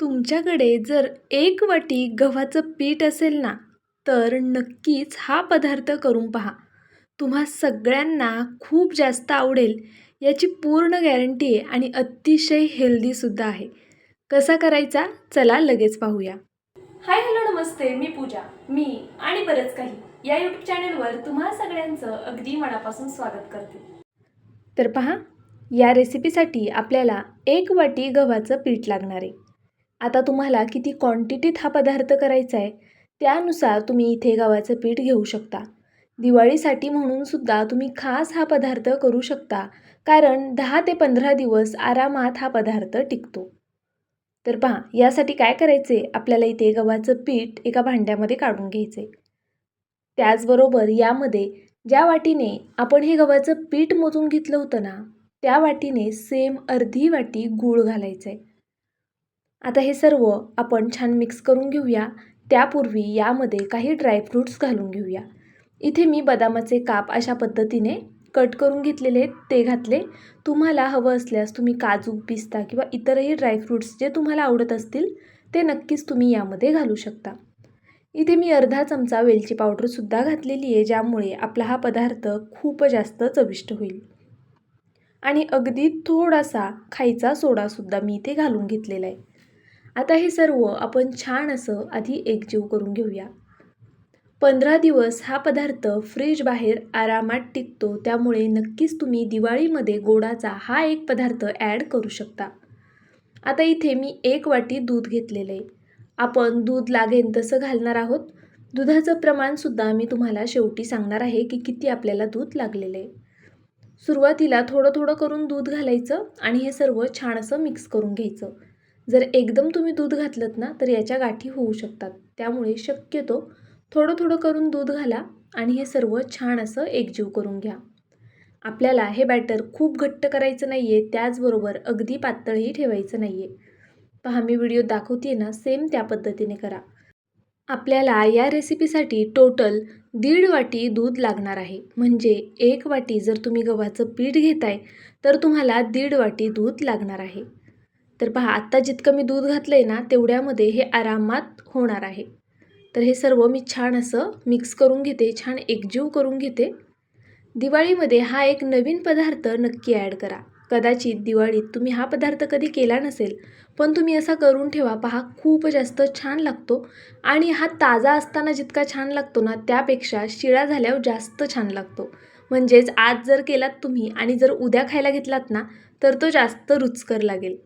तुमच्याकडे जर एक वाटी गव्हाचं पीठ असेल ना तर नक्कीच हा पदार्थ करून पहा. तुम्हा सगळ्यांना खूप जास्त आवडेल याची पूर्ण गॅरंटी आहे आणि अतिशय हेल्दीसुद्धा आहे. कसा करायचा? चला लगेच पाहूया. हाय हॅलो नमस्ते. मी पूजा. मी आणि बरंच काही या यूट्यूब चॅनलवर तुम्हा सगळ्यांचं अगदी मनापासून स्वागत करते. तर पहा या रेसिपीसाठी आपल्याला एक वाटी गव्हाचं पीठ लागणार आहे. आता तुम्हाला किती क्वांटिटीत हा पदार्थ करायचा आहे त्यानुसार तुम्ही इथे गव्हाचं पीठ घेऊ शकता. दिवाळीसाठी म्हणून सुद्धा तुम्ही खास हा पदार्थ करू शकता कारण दहा ते पंधरा दिवस आरामात हा पदार्थ टिकतो. तर पहा यासाठी काय करायचे? आपल्याला इथे गव्हाचं पीठ एका भांड्यामध्ये काढून घ्यायचे. त्याचबरोबर यामध्ये ज्या वाटीने आपण हे गव्हाचं पीठ मोजून घेतलं होतं ना त्या वाटीने सेम अर्धी वाटी गूळ घालायचं आहे आता हे सर्व आपण छान मिक्स करून घेऊया. त्यापूर्वी यामध्ये काही ड्रायफ्रूट्स घालून घेऊया. इथे मी बदामाचे काप अशा पद्धतीने कट करून घेतलेले आहेत. ते घातले. तुम्हाला हवं असल्यास तुम्ही काजू पिस्ता किंवा इतरही ड्रायफ्रूट्स जे तुम्हाला आवडत असतील ते नक्कीच तुम्ही यामध्ये घालू शकता. इथे मी अर्धा चमचा वेलची पावडरसुद्धा घातलेली आहे ज्यामुळे आपला हा पदार्थ खूप जास्त चविष्ट होईल. आणि अगदी थोडासा खायचा सोडासुद्धा मी इथे घालून घेतलेला आहे. आता हे सर्व आपण छान असं आधी एकजीव करून घेऊया. पंधरा दिवस हा पदार्थ फ्रीज बाहेर आरामात टिकतो त्यामुळे नक्कीच तुम्ही दिवाळीमध्ये गोडाचा हा एक पदार्थ ॲड करू शकता. आता इथे मी एक वाटी दूध घेतलेलं आहे. आपण दूध लागेन तसं घालणार आहोत. दुधाचं प्रमाणसुद्धा मी तुम्हाला शेवटी सांगणार आहे की किती आपल्याला दूध लागलेलं आहे. सुरुवातीला थोडं थोडं करून दूध घालायचं आणि हे सर्व छान असं मिक्स करून घ्यायचं. जर एकदम तुम्ही दूध घातलं ना तर याच्या गाठी होऊ शकतात. त्यामुळे शक्यतो थोडं थोडं करून दूध घाला आणि हे सर्व छान असं एकजीव करून घ्या. आपल्याला हे बॅटर खूप घट्ट करायचं नाही आहे त्याचबरोबर अगदी पातळही ठेवायचं नाही आहे पहा मी व्हिडिओ दाखवते ना सेम त्या पद्धतीने करा. आपल्याला या रेसिपीसाठी टोटल दीड वाटी दूध लागणार आहे. म्हणजे एक वाटी जर तुम्ही गव्हाचं पीठ घेताय तर तुम्हाला दीड वाटी दूध लागणार आहे. तर पहा आत्ता जितकं मी दूध घातलं आहे ना तेवढ्यामध्ये हे आरामात होणार आहे. तर हे सर्व मी छान असं मिक्स करून घेते छान एकजीव करून घेते. दिवाळीमध्ये हा एक नवीन पदार्थ नक्की ॲड करा. कदाचित दिवाळीत तुम्ही हा पदार्थ कधी केला नसेल पण तुम्ही असा करून ठेवा पहा खूप जास्त छान लागतो. आणि हा ताजा असताना जितका छान लागतो ना त्यापेक्षा शिळा झाल्यावर जास्त छान लागतो. म्हणजेच आज जर केलात तुम्ही आणि जर उद्या खायला घेतलात ना तर तो जास्त रुचकर लागेल.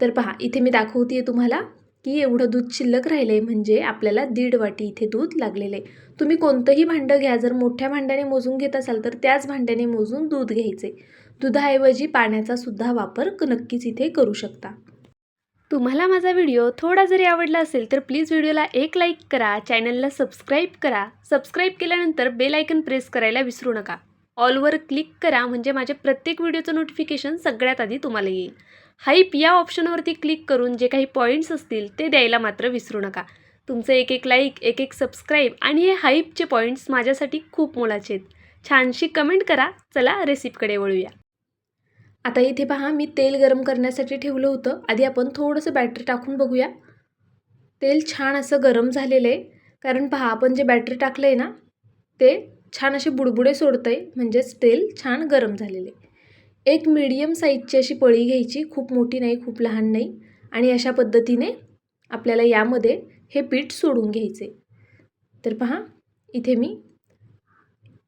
तर पहा इथे मी दाखवते आहे तुम्हाला की एवढं दूध शिल्लक राहिलं आहे म्हणजे आपल्याला दीड वाटी इथे दूध लागलेलं आहे तुम्ही कोणतंही भांडं घ्या जर मोठ्या भांड्याने मोजून घेत असाल तर त्याच भांड्याने मोजून दूध घ्यायचे दुधाऐवजी पाण्याचा सुद्धा वापर नक्कीच इथे करू शकता. तुम्हाला माझा व्हिडिओ थोडा जरी आवडला असेल तर प्लीज व्हिडिओला एक लाईक करा चॅनलला सबस्क्राईब करा. सबस्क्राईब केल्यानंतर बेल आयकन प्रेस करायला विसरू नका. ऑलवर क्लिक करा म्हणजे माझ्या प्रत्येक व्हिडिओचं नोटिफिकेशन सगळ्यात आधी तुम्हाला येईल. हाईप या ऑप्शनवरती क्लिक करून जे काही पॉईंट्स असतील ते द्यायला मात्र विसरू नका. तुमचं एक एक लाईक एक एक सबस्क्राईब आणि हे हाईपचे पॉईंट्स माझ्यासाठी खूप मोलाचे आहेत. छानशी कमेंट करा. चला रेसिपीकडे वळूया. आता इथे पहा मी तेल गरम करण्यासाठी ठेवलं होतं. आधी आपण थोडंसं बॅटर टाकून बघूया. तेल छान असं गरम झालेलं आहे. कारण पहा आपण जे बॅटर टाकलं आहे ना ते छान असे बुडबुडे सोडतं आहे म्हणजेच तेल छान गरम झालेले एक मीडियम साईजची अशी पळी घ्यायची खूप मोठी नाही खूप लहान नाही. आणि अशा पद्धतीने आपल्याला यामध्ये हे पीठ सोडून घ्यायचे. तर पहा इथे मी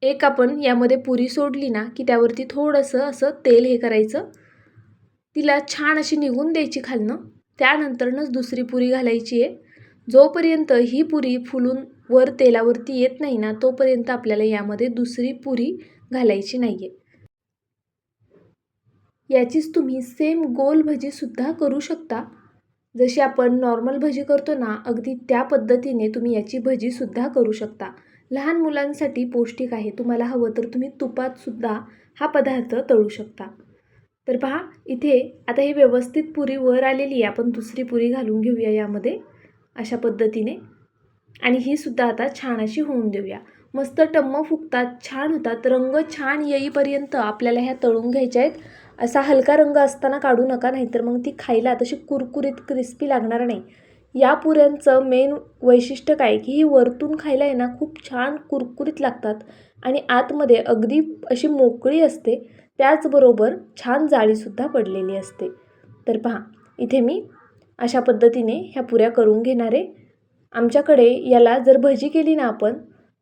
एक आपण यामध्ये पुरी सोडली ना की त्यावरती थोडंसं असं तेल हे करायचं. तिला छान अशी निघून द्यायची खालनं. त्यानंतरनंच दुसरी पुरी घालायची आहे. जोपर्यंत ही पुरी फुलून वर तेलावरती येत नाही ना तोपर्यंत आपल्याला यामध्ये दुसरी पुरी घालायची नाही आहे याचीच तुम्ही सेम गोल भजीसुद्धा करू शकता. जशी आपण नॉर्मल भजी करतो ना अगदी त्या पद्धतीने तुम्ही याची भजीसुद्धा करू शकता. लहान मुलांसाठी पौष्टिक आहे. तुम्हाला हवं तर तुम्ही तुपातसुद्धा हा पदार्थ तळू शकता. तर पहा इथे आता ही व्यवस्थित पुरी वर आलेली आहे. आपण दुसरी पुरी घालून घेऊया यामध्ये अशा पद्धतीने. आणि ही सुद्धा आता छान अशी होऊन देऊया. मस्त टम्म फुगतात छान होतात. रंग छान येईपर्यंत आपल्याला ह्या तळून घ्यायच्या आहेत. असा हलका रंग असताना काढू नका नाहीतर मग ती खायला तशी कुरकुरीत क्रिस्पी लागणार नाही. या पुऱ्यांचं मेन वैशिष्ट्य काय? की ही वरतून खायला आहे ना खूप छान कुरकुरीत लागतात आणि आतमध्ये अगदी अशी मोकळी असते त्याचबरोबर छान जाळीसुद्धा पडलेली असते. तर पहा इथे मी अशा पद्धतीने ह्या पुऱ्या करून घेणार आहे. आमच्याकडे याला जर भजी केली ना आपण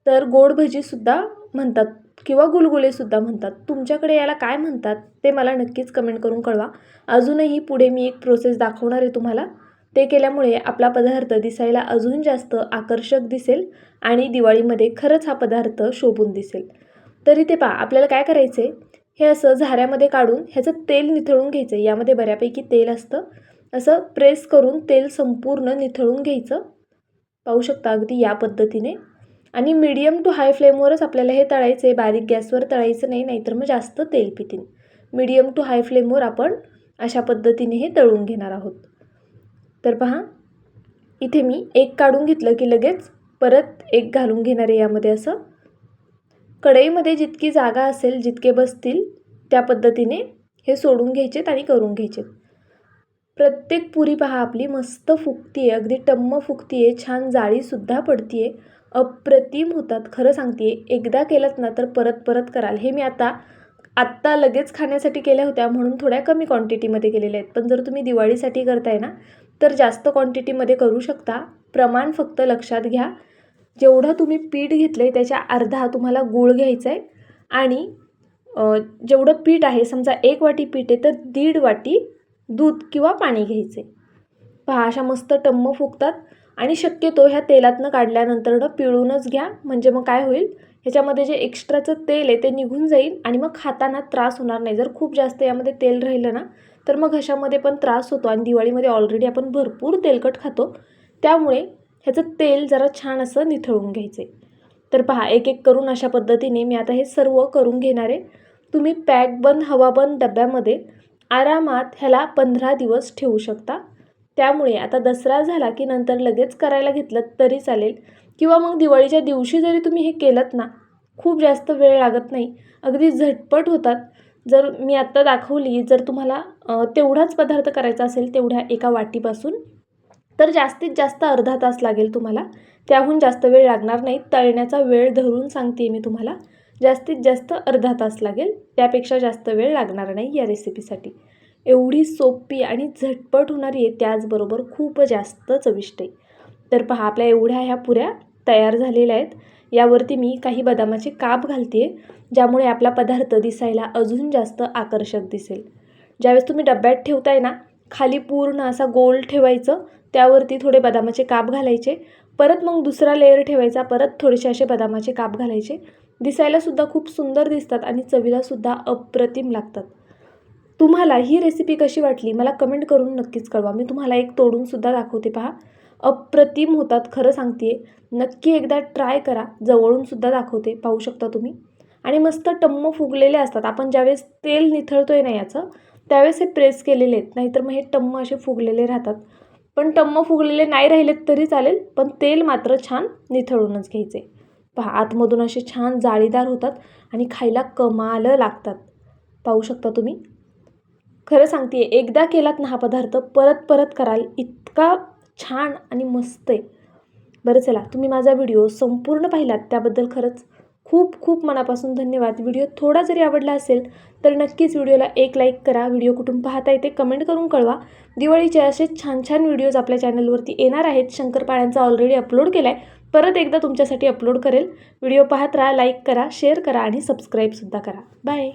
तर गोड भजीसुद्धा म्हणतात. किंवा गुलगुलेसुद्धा म्हणतात. तुमच्याकडे याला काय म्हणतात ते मला नक्कीच कमेंट करून कळवा. अजूनही पुढे मी एक प्रोसेस दाखवणार आहे तुम्हाला. ते केल्यामुळे आपला पदार्थ दिसायला अजून जास्त आकर्षक दिसेल आणि दिवाळीमध्ये खरंच हा पदार्थ शोभून दिसेल. तरी ते पहा आपल्याला काय करायचं आहे हे असं झाऱ्यामध्ये काढून ह्याचं तेल निथळून घ्यायचं आहे यामध्ये बऱ्यापैकी तेल असतं. असं प्रेस करून तेल संपूर्ण निथळून घ्यायचं. पाहू शकता अगदी या पद्धतीने. आणि मीडियम टू हाय फ्लेमवरच आपल्याला हे तळायचं आहे बारीक गॅसवर तळायचं नाही नाहीतर मग जास्त तेल पितीन. मिडियम टू हाय फ्लेमवर आपण अशा पद्धतीने हे तळून घेणार आहोत. तर पहा इथे मी एक काढून घेतलं की लगेच परत एक घालून घेणार आहे यामध्ये असं. कढईमध्ये जितकी जागा असेल जितके बसतील त्या पद्धतीने हे सोडून घ्यायचेत आणि करून घ्यायचेत. प्रत्येक पुरी पहा आपली मस्त फुगती आहे अगदी टम्म फुगती आहे छान जाळीसुद्धा पडती आहे अप्रतिम होतात. खरं सांगते एकदा केलंत ना तर परत परत कराल. हे मी आता आत्ता लगेच खाण्यासाठी केल्या होत्या म्हणून थोड्या कमी क्वांटिटीमध्ये केलेल्या आहेत. पण जर तुम्ही दिवाळीसाठी करताय ना तर जास्त क्वांटिटीमध्ये करू शकता. प्रमाण फक्त लक्षात घ्या. जेवढं तुम्ही पीठ घेतलं आहे त्याच्या अर्धा तुम्हाला गूळ घ्यायचा आहे. आणि जेवढं पीठ आहे समजा एक वाटी पीठ आहे तर दीड वाटी दूध किंवा पाणी घ्यायचे पहा अशा मस्त टम्म फुगतात. आणि शक्यतो ह्या तेलातनं काढल्यानंतरनं पिळूनच घ्या. म्हणजे मग काय होईल? ह्याच्यामध्ये जे एक्स्ट्राचं तेल आहे ते निघून जाईल आणि मग खाताना त्रास होणार नाही. जर खूप जास्त यामध्ये तेल राहिलं ना तर मग घशामध्ये पण त्रास होतो आणि दिवाळीमध्ये ऑलरेडी आपण भरपूर तेलकट खातो. त्यामुळे ह्याचं तेल जरा छान असं निथळून घ्यायचं आहे तर पहा एक एक करून अशा पद्धतीने मी आता हे सर्व करून घेणार आहे. तुम्ही पॅक बंद हवाबंद डब्यामध्ये आरामात ह्याला पंधरा दिवस ठेवू शकता. त्यामुळे आता दसरा झाला की नंतर लगेच करायला घेतलं तरी चालेल. किंवा मग दिवाळीच्या दिवशी जरी तुम्ही हे केलं ना खूप जास्त वेळ लागत नाही. अगदी झटपट होतात. जर मी आत्ता दाखवली जर तुम्हाला तेवढाच पदार्थ करायचा असेल तेवढ्या एका वाटीपासून तर जास्तीत जास्त अर्धा तास लागेल तुम्हाला. त्याहून जास्त वेळ लागणार नाही. तळण्याचा वेळ धरून सांगते मी तुम्हाला. जास्तीत जास्त अर्धा तास लागेल. त्यापेक्षा जास्त वेळ लागणार नाही या रेसिपीसाठी एवढी सोपी आणि झटपट होणारी आहे त्याचबरोबर खूप जास्त चविष्ट आहे. तर पहा आपल्या एवढ्या ह्या पुऱ्या तयार झालेल्या आहेत. यावरती मी काही बदामाचे काप घालते ज्यामुळे आपला पदार्थ दिसायला अजून जास्त आकर्षक दिसेल. ज्यावेळेस तुम्ही डब्यात ठेवताय ना खाली पूर्ण असा गोल ठेवायचं त्यावरती थोडे बदामाचे काप घालायचे परत मग दुसरा लेअर ठेवायचा परत थोडेसे असे बदामाचे काप घालायचे. दिसायलासुद्धा खूप सुंदर दिसतात आणि चवीलासुद्धा अप्रतिम लागतात. तुम्हाला ही रेसिपी कशी वाटली? मला कमेंट करून नक्कीच कळवा. मी तुम्हाला एक तोडूनसुद्धा दाखवते पहा. अप्रतिम होतात खरं सांगते नक्की एकदा ट्राय करा. जवळूनसुद्धा दाखवते. पाहू शकता तुम्ही. आणि मस्त टम्म फुगलेले असतात. आपण ज्यावेळेस तेल निथळतो आहे ना याचं त्यावेळेस हे प्रेस केलेले आहेत. नाहीतर मग हे टम्म असे फुगलेले राहतात. पण टम्म फुगलेले नाही राहिलेत तरी चालेल पण तेल मात्र छान निथळूनच घ्यायचे पहा आतमधून असे छान जाळीदार होतात आणि खायला कमाल लागतात. पाहू शकता तुम्ही. खरं सांगते एकदा केलात ना हा पदार्थ परत परत कराल. इतका छान आणि मस्त आहे. बरं चला तुम्ही माझा व्हिडिओ संपूर्ण पाहिलात त्याबद्दल खरंच खूप खूप मनापासून धन्यवाद. व्हिडिओ थोडा जरी आवडला असेल तर नक्कीच व्हिडिओला एक लाईक करा. व्हिडिओ कुठून पाहता येते कमेंट करून कळवा. दिवाळीचे असेच छान छान व्हिडिओज आपल्या चॅनलवरती येणार आहेत. शंकरपाळ्यांचा ऑलरेडी अपलोड केला आहे परत एकदा तुमच्यासाठी अपलोड करेल. व्हिडिओ पाहत राहा लाईक करा शेअर करा आणि सबस्क्राईबसुद्धा करा. बाय